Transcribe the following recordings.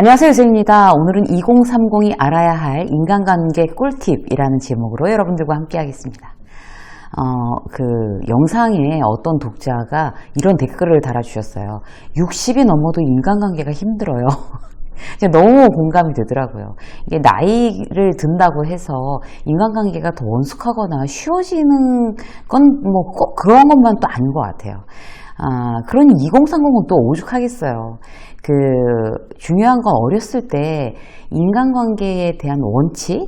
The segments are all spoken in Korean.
안녕하세요, 유세입니다. 오늘은 2030이 알아야 할 인간관계 꿀팁이라는 제목으로 여러분들과 함께 하겠습니다. 어, 그, 영상에 어떤 독자가 이런 댓글을 달아주셨어요. 60이 넘어도 인간관계가 힘들어요. 너무 공감이 되더라고요. 이게 나이를 든다고 해서 인간관계가 더 원숙하거나 쉬워지는 건 뭐 꼭 그런 것만 또 아닌 것 같아요. 아, 그러니 2030은 또 오죽하겠어요. 그, 중요한 건 어렸을 때 인간관계에 대한 원칙,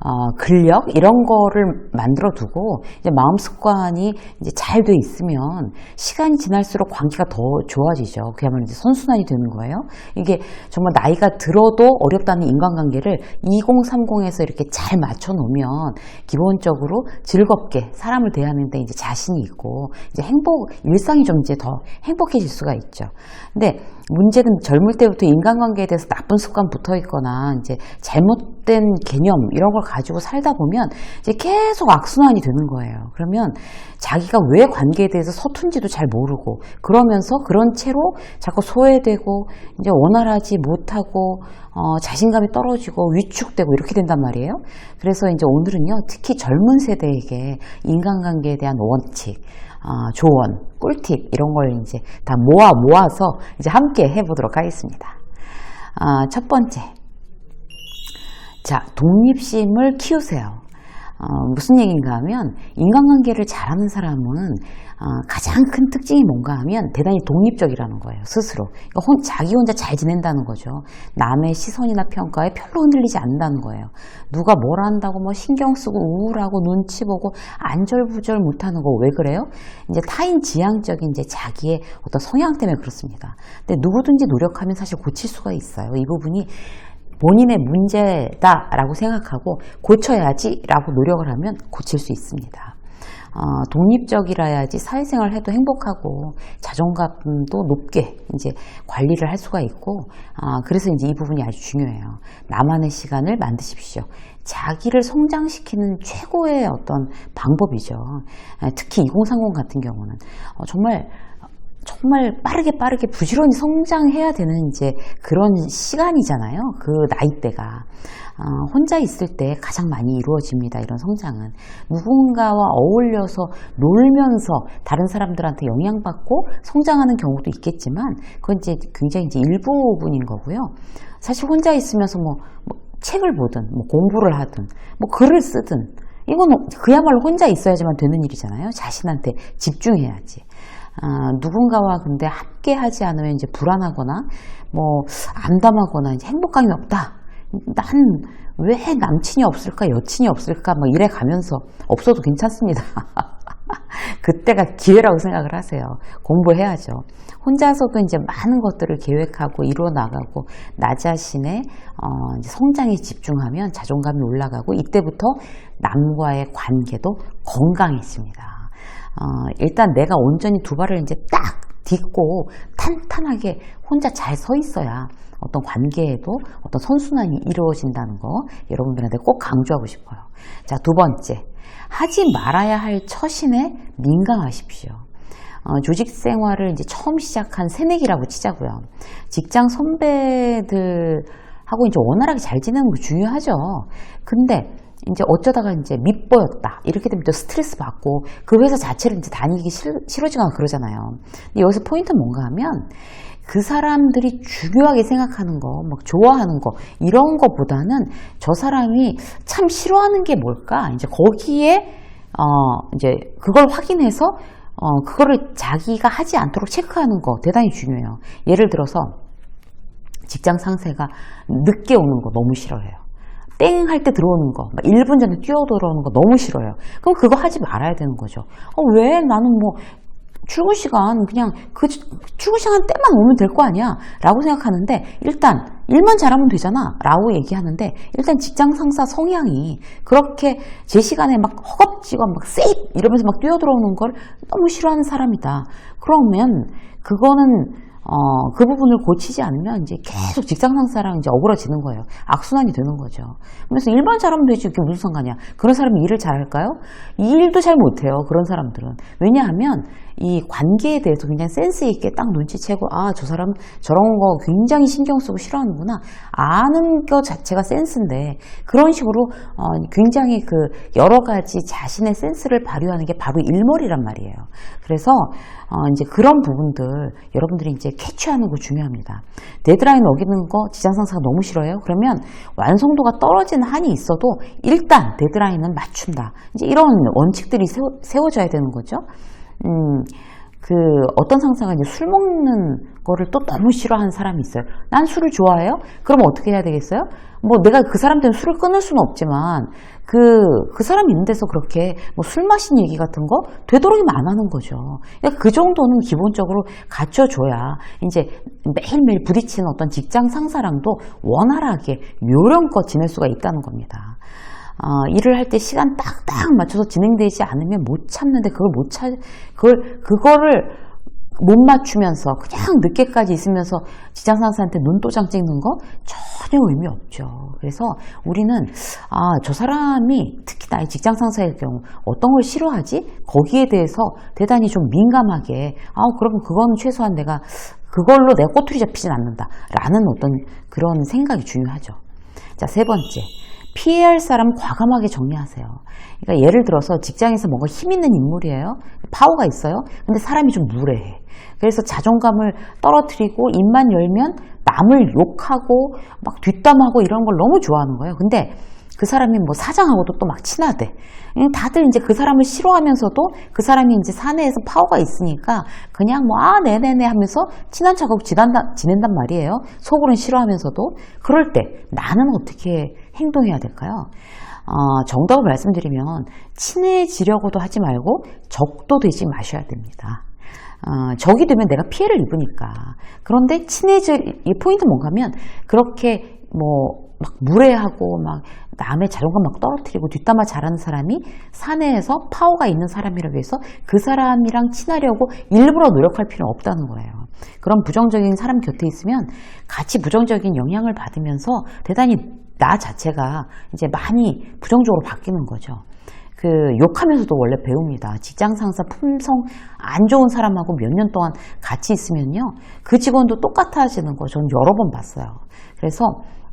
어, 근력 이런 거를 만들어 두고 이제 마음 습관이 이제 잘 돼 있으면 시간이 지날수록 관계가 더 좋아지죠. 그야말로 이제 선순환이 되는 거예요. 이게 정말 나이가 들어도 어렵다는 인간관계를 2030에서 이렇게 잘 맞춰 놓으면 기본적으로 즐겁게 사람을 대하는데 이제 자신이 있고 이제 행복 일상이 좀 이제 더 행복해질 수가 있죠. 근데 문제는 젊을 때부터 인간관계에 대해서 나쁜 습관 붙어 있거나 이제 잘못된 개념 이런 걸 가지고 살다 보면 이제 계속 악순환이 되는 거예요. 그러면 자기가 왜 관계에 대해서 서툰지도 잘 모르고 그러면서 그런 채로 자꾸 소외되고 이제 원활하지 못하고 어, 자신감이 떨어지고 위축되고 이렇게 된단 말이에요. 그래서 이제 오늘은요 특히 젊은 세대에게 인간관계에 대한 원칙 어, 조언, 꿀팁 이런 걸 이제 다 모아 모아서 이제 함께 해보도록 하겠습니다. 아, 첫 번째, 자 독립심을 키우세요. 어, 무슨 얘기인가 하면 인간관계를 잘하는 사람은 어, 가장 큰 특징이 뭔가 하면 대단히 독립적이라는 거예요 스스로. 그러니까 혼, 자기 혼자 잘 지낸다는 거죠. 남의 시선이나 평가에 별로 흔들리지 않는다는 거예요. 누가 뭘 한다고 뭐 신경 쓰고 우울하고 눈치 보고 안절부절 못하는 거 왜 그래요? 이제 타인 지향적인 이제 자기의 어떤 성향 때문에 그렇습니다. 근데 누구든지 노력하면 사실 고칠 수가 있어요. 이 부분이 본인의 문제다라고 생각하고 고쳐야지라고 노력을 하면 고칠 수 있습니다. 어, 독립적이라야지 사회생활 해도 행복하고 자존감도 높게 이제 관리를 할 수가 있고 아, 그래서 이제 이 부분이 아주 중요해요. 나만의 시간을 만드십시오. 자기를 성장시키는 최고의 어떤 방법이죠. 아, 특히 2030 같은 경우는 어, 정말 정말 빠르게 빠르게 부지런히 성장해야 되는 이제 그런 시간이잖아요. 그 나이대가. 어, 혼자 있을 때 가장 많이 이루어집니다. 이런 성장은. 누군가와 어울려서 놀면서 다른 사람들한테 영향받고 성장하는 경우도 있겠지만 그건 이제 굉장히 이제 일부분인 거고요. 사실 혼자 있으면서 뭐, 뭐 책을 보든 뭐 공부를 하든 뭐 글을 쓰든 이건 그야말로 혼자 있어야지만 되는 일이잖아요. 자신한테 집중해야지. 아, 누군가와 근데 함께 하지 않으면 이제 불안하거나 뭐 암담하거나 이제 행복감이 없다. 난 왜 남친이 없을까 여친이 없을까 막 이래 가면서 없어도 괜찮습니다. 그때가 기회라고 생각을 하세요. 공부해야죠. 혼자서도 이제 많은 것들을 계획하고 이루어 나가고 나 자신의 어 성장에 집중하면 자존감이 올라가고 이때부터 남과의 관계도 건강해집니다. 어, 일단 내가 온전히 두 발을 이제 딱 딛고 탄탄하게 혼자 잘 서 있어야 어떤 관계에도 어떤 선순환이 이루어진다는 거 여러분들한테 꼭 강조하고 싶어요. 자, 두 번째. 하지 말아야 할 처신에 민감하십시오. 어, 조직 생활을 이제 처음 시작한 새내기라고 치자고요. 직장 선배들하고 이제 원활하게 잘 지내는 거 중요하죠. 근데 이제 어쩌다가 이제 밑보였다. 이렇게 되면 또 스트레스 받고 그 회사 자체를 이제 다니기 싫, 싫어지거나 그러잖아요. 근데 여기서 포인트는 뭔가 하면 그 사람들이 중요하게 생각하는 거, 막 좋아하는 거, 이런 거보다는 저 사람이 참 싫어하는 게 뭘까? 이제 거기에, 어, 이제 그걸 확인해서, 어, 그거를 자기가 하지 않도록 체크하는 거 대단히 중요해요. 예를 들어서 직장 상세가 늦게 오는 거 너무 싫어해요. 땡 할 때 들어오는 거, 1분 전에 뛰어 들어오는 거 너무 싫어요. 그럼 그거 하지 말아야 되는 거죠. 어, 왜 나는 뭐 출근 시간 그냥 그 출근 시간 때만 오면 될 거 아니야 라고 생각하는데 일단 일만 잘하면 되잖아 라고 얘기하는데 일단 직장 상사 성향이 그렇게 제 시간에 막 허겁지겁 막 세입 이러면서 막 뛰어들어오는 걸 너무 싫어하는 사람이다 그러면 그거는 어, 그 부분을 고치지 않으면 이제 계속 직장 상사랑 이제 어그러지는 거예요. 악순환이 되는 거죠. 그래서 일만 잘하면 되지. 그게 무슨 상관이야. 그런 사람이 일을 잘할까요? 이 일도 잘 못해요. 그런 사람들은. 왜냐하면 이 관계에 대해서 굉장히 센스 있게 딱 눈치채고 아 저 사람 저런 거 굉장히 신경 쓰고 싫어하는구나 아는 것 자체가 센스인데 그런 식으로 어, 굉장히 그 여러 가지 자신의 센스를 발휘하는 게 바로 일머리란 말이에요. 그래서 어, 이제 그런 부분들 여러분들이 이제 캐치하는 거 중요합니다. 데드라인 어기는 거 지장 상사가 너무 싫어요. 그러면 완성도가 떨어지는 한이 있어도 일단 데드라인은 맞춘다. 이제 이런 원칙들이 세워, 세워져야 되는 거죠. 음, 그 어떤 상사가 이제 술 먹는 거를 또 너무 싫어하는 사람이 있어요. 난 술을 좋아해요? 그럼 어떻게 해야 되겠어요? 뭐 내가 그 사람 때문에 술을 끊을 수는 없지만 그, 그 사람 있는 데서 그렇게 뭐 술 마신 얘기 같은 거 되도록이면 안 하는 거죠. 그러니까 그 정도는 기본적으로 갖춰줘야 이제 매일매일 부딪히는 어떤 직장 상사랑도 원활하게 요령껏 지낼 수가 있다는 겁니다. 어, 일을 할 때 시간 딱딱 맞춰서 진행되지 않으면 못 참는데 그걸 못 참, 그걸, 그거를 못 맞추면서 그냥 늦게까지 있으면서 직장 상사한테 눈도장 찍는 거 전혀 의미 없죠. 그래서 우리는 아, 저 사람이 특히 나의 직장 상사의 경우 어떤 걸 싫어하지? 거기에 대해서 대단히 좀 민감하게 아, 그러면 그건 최소한 내가 그걸로 내가 꼬투리 잡히진 않는다. 라는 어떤 그런 생각이 중요하죠. 자, 세 번째. 피해야 할 사람 과감하게 정리하세요. 그러니까 예를 들어서 직장에서 뭔가 힘 있는 인물이에요. 파워가 있어요. 근데 사람이 좀 무례해. 그래서 자존감을 떨어뜨리고 입만 열면 남을 욕하고 막 뒷담하고 이런 걸 너무 좋아하는 거예요. 근데 그 사람이 뭐 사장하고도 또 막 친하대. 다들 이제 그 사람을 싫어하면서도 그 사람이 이제 사내에서 파워가 있으니까 그냥 뭐, 아, 네네네 하면서 친한 척하고 지낸다, 지낸단 말이에요. 속으로는 싫어하면서도. 그럴 때 나는 어떻게 행동해야 될까요? 어, 정답을 말씀드리면 친해지려고도 하지 말고 적도 되지 마셔야 됩니다. 어, 적이 되면 내가 피해를 입으니까. 그런데 친해질 이 포인트 뭔가 하면 그렇게 뭐 막 무례하고 막 남의 자존감 막 떨어뜨리고 뒷담화 잘하는 사람이 사내에서 파워가 있는 사람이라고 해서 그 사람이랑 친하려고 일부러 노력할 필요는 없다는 거예요. 그런 부정적인 사람 곁에 있으면 같이 부정적인 영향을 받으면서 대단히 나 자체가 이제 많이 부정적으로 바뀌는 거죠. 그 욕하면서도 원래 배웁니다. 직장 상사 품성 안 좋은 사람하고 몇 년 동안 같이 있으면요. 그 직원도 똑같아지는 거 저는 여러 번 봤어요. 그래서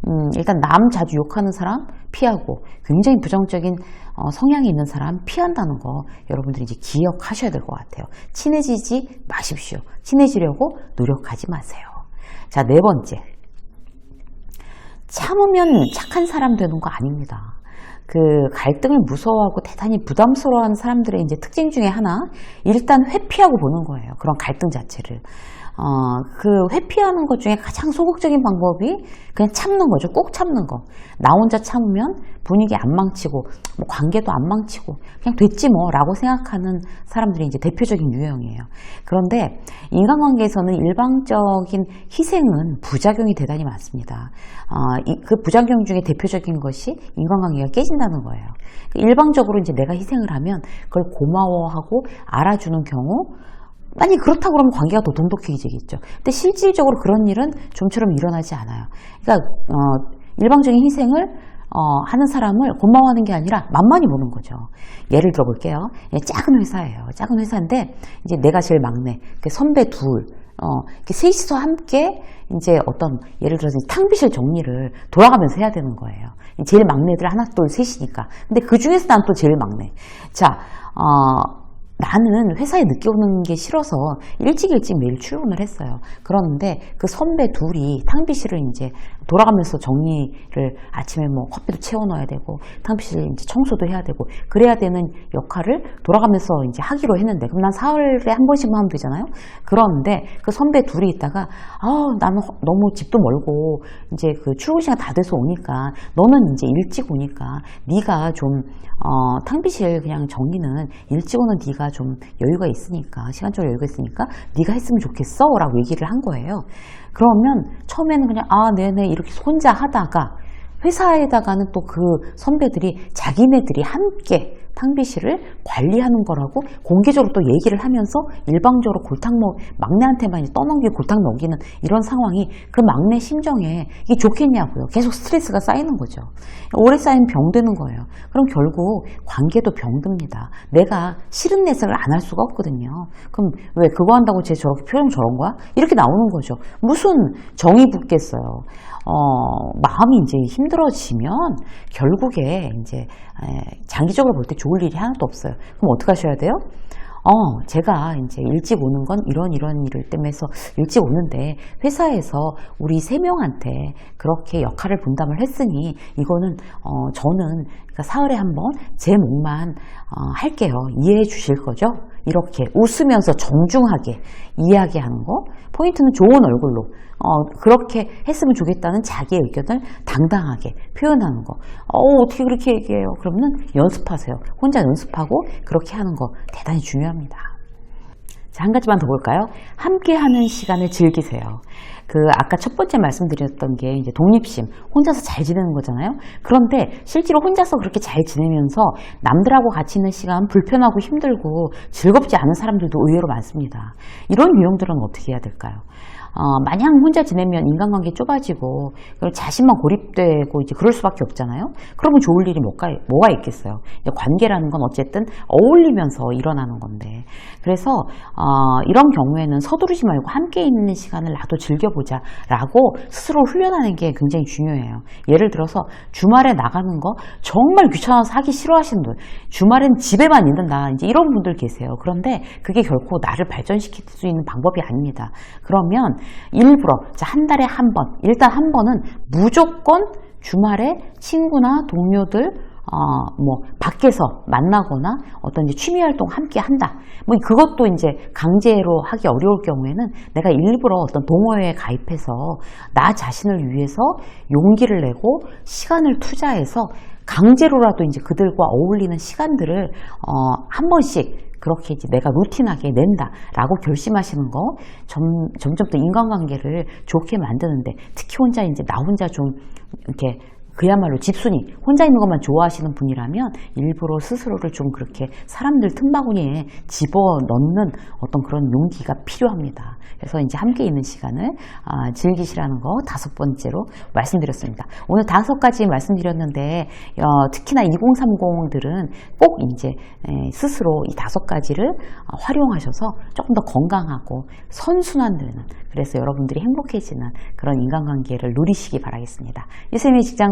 음, 일단 남 자주 욕하는 사람 피하고 굉장히 부정적인 어, 성향이 있는 사람 피한다는 거 여러분들이 이제 기억하셔야 될 것 같아요. 친해지지 마십시오. 친해지려고 노력하지 마세요. 자, 네 번째. 참으면 착한 사람 되는 거 아닙니다. 그 갈등을 무서워하고 대단히 부담스러워하는 사람들의 이제 특징 중에 하나, 일단 회피하고 보는 거예요. 그런 갈등 자체를. 어, 그 회피하는 것 중에 가장 소극적인 방법이 그냥 참는 거죠. 꼭 참는 거. 나 혼자 참으면 분위기 안 망치고, 뭐 관계도 안 망치고, 그냥 됐지 뭐, 라고 생각하는 사람들이 이제 대표적인 유형이에요. 그런데 인간관계에서는 일방적인 희생은 부작용이 대단히 많습니다. 어, 이, 그 부작용 중에 대표적인 것이 인간관계가 깨진다는 거예요. 일방적으로 이제 내가 희생을 하면 그걸 고마워하고 알아주는 경우, 만약 그렇다고 그러면 관계가 더 돈독해지겠죠. 근데 실질적으로 그런 일은 좀처럼 일어나지 않아요. 그러니까 어, 일방적인 희생을 어, 하는 사람을 고마워하는 게 아니라 만만히 보는 거죠. 예를 들어 볼게요. 예, 작은 회사예요. 작은 회사인데 이제 내가 제일 막내, 그 선배 둘, 어, 이렇게 셋이서 함께 이제 어떤 예를 들어서 탕비실 정리를 돌아가면서 해야 되는 거예요. 제일 막내들 하나 둘 셋이니까. 근데 그 중에서 난 또 제일 막내. 자, 어, 나는 회사에 늦게 오는 게 싫어서 일찍 일찍 매일 출근을 했어요. 그런데 그 선배 둘이 탕비실을 이제 돌아가면서 정리를 아침에 뭐 커피도 채워 넣어야 되고 탕비실 이제 청소도 해야 되고 그래야 되는 역할을 돌아가면서 이제 하기로 했는데 그럼 난 사흘에 한 번씩만 하면 되잖아요. 그런데 그 선배 둘이 있다가 아 나는 너무 집도 멀고 이제 그 출근 시간 다 돼서 오니까 너는 이제 일찍 오니까 네가 좀 어, 탕비실 그냥 정리는 일찍 오는 네가 좀 여유가 있으니까 시간적으로 여유가 있으니까 네가 했으면 좋겠어 라고 얘기를 한 거예요. 그러면 처음에는 그냥 아 네네 이렇게 혼자 하다가 회사에다가는 또 그 선배들이 자기네들이 함께 탕비실을 관리하는 거라고 공개적으로 또 얘기를 하면서 일방적으로 골탕 먹 막내한테만 떠넘기고 골탕 먹이는 이런 상황이 그 막내 심정에 이게 좋겠냐고요. 계속 스트레스가 쌓이는 거죠. 오래 쌓이면 병드는 거예요. 그럼 결국 관계도 병듭니다. 내가 싫은 내색을 안 할 수가 없거든요. 그럼 왜 그거 한다고 쟤 저렇게 표정 저런 거야? 이렇게 나오는 거죠. 무슨 정이 붙겠어요. 어, 마음이 이제 힘들어지면 결국에 이제 에, 장기적으로 볼때 좋을 일이 하나도 없어요. 그럼 어떻게 하셔야 돼요? 어, 제가 이제 일찍 오는 건 이런 이런 일을 때문에 해서 일찍 오는데 회사에서 우리 세 명한테 그렇게 역할을 분담을 했으니 이거는 어, 저는 그러니까 사흘에 한 번제 몫만 어, 할게요. 이해해 주실 거죠? 이렇게 웃으면서 정중하게 이야기하는 거 포인트는 좋은 얼굴로 어, 그렇게 했으면 좋겠다는 자기의 의견을 당당하게 표현하는 거. 어, 어떻게 그렇게 얘기해요? 그러면 연습하세요. 혼자 연습하고 그렇게 하는 거 대단히 중요합니다. 자, 한 가지만 더 볼까요? 함께 하는 시간을 즐기세요. 그, 아까 첫 번째 말씀드렸던 게 이제 독립심, 혼자서 잘 지내는 거잖아요? 그런데 실제로 혼자서 그렇게 잘 지내면서 남들하고 같이 있는 시간 불편하고 힘들고 즐겁지 않은 사람들도 의외로 많습니다. 이런 유형들은 어떻게 해야 될까요? 어, 마냥 혼자 지내면 인간관계 좁아지고 자신만 고립되고 이제 그럴 수밖에 없잖아요. 그러면 좋을 일이 뭐가, 뭐가 있겠어요. 관계라는 건 어쨌든 어울리면서 일어나는 건데 그래서 어, 이런 경우에는 서두르지 말고 함께 있는 시간을 나도 즐겨보자 라고 스스로 훈련하는 게 굉장히 중요해요. 예를 들어서 주말에 나가는 거 정말 귀찮아서 하기 싫어하시는 분, 주말엔 집에만 있는다 이제 이런 분들 계세요. 그런데 그게 결코 나를 발전시킬 수 있는 방법이 아닙니다. 그러면 일부러. 자, 한 달에 한 번, 일단 한 번은 무조건 주말에 친구나 동료들 어, 뭐, 밖에서 만나거나 어떤 이제 취미 활동 함께 한다. 뭐, 그것도 이제 강제로 하기 어려울 경우에는 내가 일부러 어떤 동호회에 가입해서 나 자신을 위해서 용기를 내고 시간을 투자해서 강제로라도 이제 그들과 어울리는 시간들을, 어, 한 번씩 그렇게 이제 내가 루틴하게 낸다라고 결심하시는 거 점, 점점 더 인간관계를 좋게 만드는데 특히 혼자 이제 나 혼자 좀 이렇게 그야말로 집순이 혼자 있는 것만 좋아하시는 분이라면 일부러 스스로를 좀 그렇게 사람들 틈바구니에 집어넣는 어떤 그런 용기가 필요합니다. 그래서 이제 함께 있는 시간을 아, 즐기시라는 거 다섯 번째로 말씀드렸습니다. 오늘 다섯 가지 말씀드렸는데 어, 특히나 2030들은 꼭 이제 에, 스스로 이 다섯 가지를 어, 활용하셔서 조금 더 건강하고 선순환되는 그래서 여러분들이 행복해지는 그런 인간관계를 누리시기 바라겠습니다. 유세미 직장